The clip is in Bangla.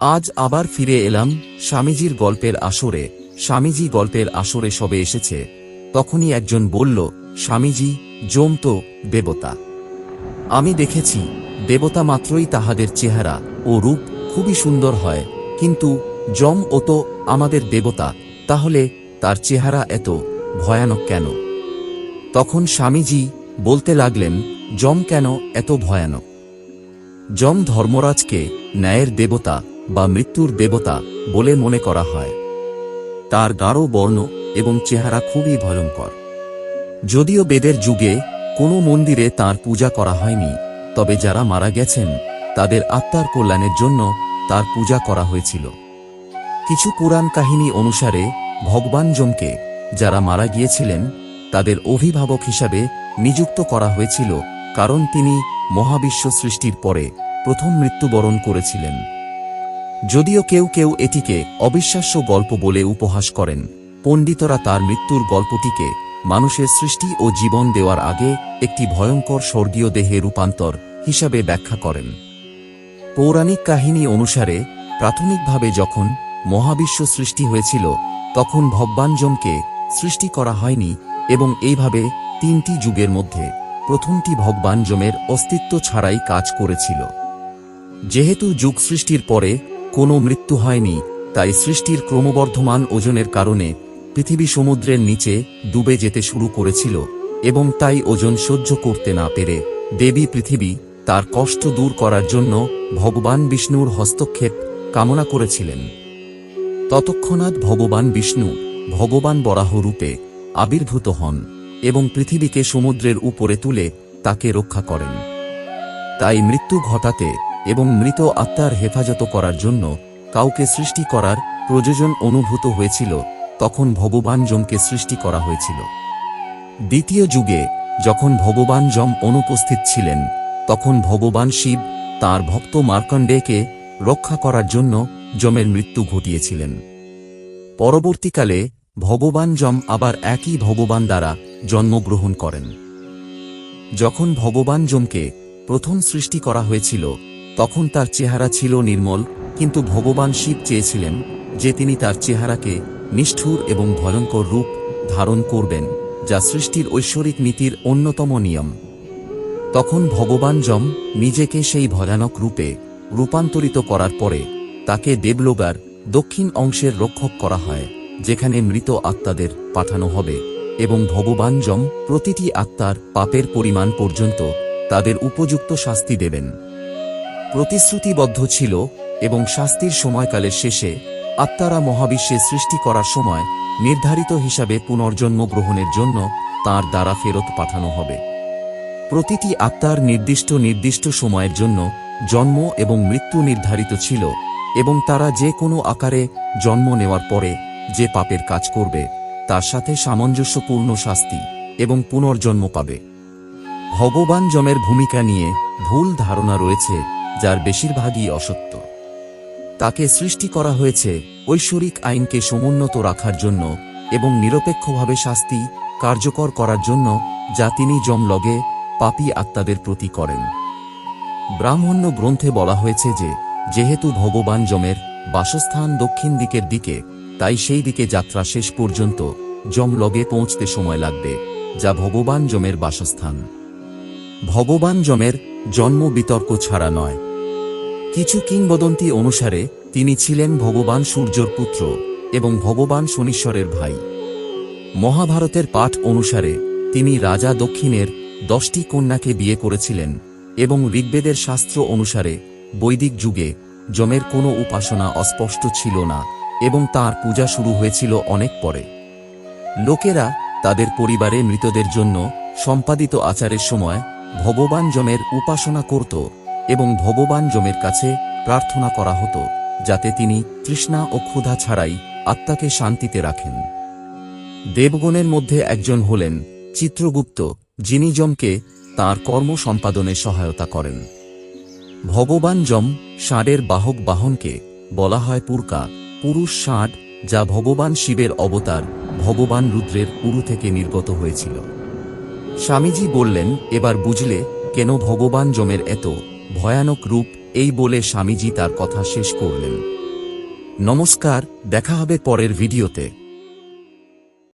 আজ আবার ফিরে এলাম স্বামীজির গল্পের আসরে। স্বামীজি গল্পের আসরে সবে এসেছে। তখনই একজন বলল, স্বামীজি জম তো দেবতা। আমি দেখেছি, দেবতা মাত্রই তাহাদের চেহারা ও রূপ খুবই সুন্দর হয়। কিন্তু জম ও তো আমাদের দেবতা, তাহলে তার চেহারা এত ভয়ানক কেন? তখন স্বামীজি বলতে লাগলেন জম কেন এত ভয়ানক? যম ধর্মরাজকে ন্যায়ের দেবতা বা মৃত্যুর দেবতা বলে মনে করা হয়। তার গাঢ় বর্ণ এবং চেহারা খুবই ভয়ঙ্কর। যদিও বেদের যুগে কোনো মন্দিরে তার পূজা করা হয়নি, তবে যারা মারা গেছেন, তাদের আত্মার কল্যাণের জন্য তার পূজা করা হয়েছিল। কিছু পুরাণ কাহিনী অনুসারে ভগবান জমকে যারা মারা গিয়েছিলেন, তাদের অভিভাবক হিসাবে নিযুক্ত করা হয়েছিল কারণ তিনি মহাবিশ্ব সৃষ্টির পরে প্রথম মৃত্যুবরণ করেছিলেন। যদিও কেউ কেউ এটিকে অবিশ্বাস্য গল্প বলে উপহাস করেন, পণ্ডিতরা তার মৃত্যুর গল্পটিকে মানুষের সৃষ্টি ও জীবন দেওয়ার আগে একটি ভয়ঙ্কর স্বর্গীয় দেহে রূপান্তর হিসাবে ব্যাখ্যা করেন। পৌরাণিক কাহিনী অনুসারে, প্রাথমিকভাবে যখন মহাবিশ্ব সৃষ্টি হয়েছিল, তখন ভগবানজমকে সৃষ্টি করা হয়নি এবং এইভাবে তিনটি যুগের মধ্যে প্রথমটি ভগবানজমের অস্তিত্ব ছাড়াই কাজ করেছিল। যেহেতু যুগ সৃষ্টির পরে কোনো মৃত্যু হয়নি, তাই সৃষ্টির ক্রমবর্ধমান ওজনের কারণে পৃথিবী সমুদ্রের নিচে ডুবে যেতে শুরু করেছিল এবং তাই ওজন সহ্য করতে না পেরে দেবী পৃথিবী তার কষ্ট দূর করার জন্য ভগবান বিষ্ণুর হস্তক্ষেপ কামনা করেছিলেন। ততক্ষণাৎ ভগবান বিষ্ণু ভগবান বরাহ রূপে আবির্ভূত হন এবং পৃথিবীকে সমুদ্রের উপরে তুলে তাকে রক্ষা করেন। তাই মৃত্যু ঘটাতে এবং মৃত আত্মার হেফাজত করার জন্য কাউকে সৃষ্টি করার প্রয়োজন অনুভূত হয়েছিল, তখন ভগবান যমকে সৃষ্টি করা হয়েছিল। দ্বিতীয় যুগে, যখন ভগবান যম অনুপস্থিত ছিলেন, তখন ভগবান শিব তার ভক্ত মার্কণ্ডেয়কে রক্ষা করার জন্য যমের মৃত্যু ঘটিয়েছিলেন। পরবর্তীকালে, ভগবান যম আবার একই ভগবান দ্বারা জন্মগ্রহণ করেন। যখন ভগবান যমকে প্রথম সৃষ্টি করা হয়েছিল তখন তার চেহারা ছিল নির্মল, কিন্তু ভগবান শিব চেয়েছিলেন যে তিনি তার চেহারাকে নিষ্ঠুর এবং ভয়ঙ্কর রূপ ধারণ করবেন, যা সৃষ্টির ঐশ্বরিক নীতির অন্যতম নিয়ম। তখন ভগবান যম নিজেকে সেই ভয়ানক রূপে রূপান্তরিত করার পরে তাকে দেবলোগার দক্ষিণ অংশের রক্ষক করা হয়, যেখানে মৃত আত্মাদের পাঠানো হবে এবং ভগবান যম প্রতিটি আত্মার পাপের পরিমাণ পর্যন্ত তাদের উপযুক্ত শাস্তি দেবেন। প্রতিশ্রুতিবদ্ধ ছিল এবং শাস্তির সময়কালের শেষে আত্মারা মহাবিশ্বে সৃষ্টি করার সময় নির্ধারিত হিসাবে পুনর্জন্ম গ্রহণের জন্য তার দ্বারা ফেরত পাঠানো হবে। প্রতিটি আত্মার নির্দিষ্ট নির্দিষ্ট সময়ের জন্য জন্ম এবং মৃত্যু নির্ধারিত ছিল এবং তারা যে কোনো আকারে জন্ম নেওয়ার পরে যে পাপের কাজ করবে, তার সাথে সামঞ্জস্যপূর্ণ শাস্তি এবং পুনর্জন্ম পাবে। ভগবান যমের ভূমিকা নিয়ে ভুল ধারণা রয়েছে যার বেশিরভাগই অসত্য। তাকে সৃষ্টি করা হয়েছে ঐশ্বরিক আইনকে সমুন্নত রাখার জন্য এবং নিরপেক্ষভাবে শাস্তি কার্যকর করার জন্য যা তিনি জমলগে পাপী আত্মাদের প্রতি করেন। ব্রাহ্মণ্য গ্রন্থে বলা হয়েছে যে, যেহেতু ভগবান যমের বাসস্থান দক্ষিণ দিকের দিকে, তাই সেই দিকে যাত্রা শেষ পর্যন্ত জমলগে পৌঁছতে সময় লাগবে, যা ভগবান যমের বাসস্থান। ভগবান যমের জন্ম বিতর্ক ছাড়া নয়। কিছু কিংবদন্তি অনুসারে, তিনি ছিলেন ভগবান সূর্যর পুত্র এবং ভগবান শনীশ্বরের ভাই। মহাভারতের পাঠ অনুসারে, তিনি রাজা দক্ষিণের দশটি কন্যাকে বিয়ে করেছিলেন এবং ঋগ্বেদের শাস্ত্র অনুসারে, বৈদিক যুগে যমের কোনো উপাসনা অস্পষ্ট ছিল না এবং তার পূজা শুরু হয়েছিল অনেক পরে। লোকেরা তাদের পরিবারে মৃতদের জন্য সম্পাদিত আচারের সময় ভগবান যমের উপাসনা করত এবং ভগবান যমের কাছে প্রার্থনা করা হতো, যাতে তিনি তৃষ্ণা ও ক্ষুধা ছাড়াই আত্মাকে শান্তিতে রাখেন। দেবগণের মধ্যে একজন হলেন চিত্রগুপ্ত, যিনি যমকে তাঁর কর্ম সম্পাদনে সহায়তা করেন। ভগবান যম ষাঁড়ের বাহক বাহনকে বলা হয় পুরকা, পুরুষ ষাঁড়, যা ভগবান শিবের অবতার ভগবান রুদ্রের উরু থেকে নির্গত হয়েছিল। স্বামীজি বললেন, এবার বুঝলে কেন ভগবান যমের এত ভয়ানক রূপ এই বলে স্বামীজি তার কথা শেষ করলেন। নমস্কার দেখা হবে পরের ভিডিওতে।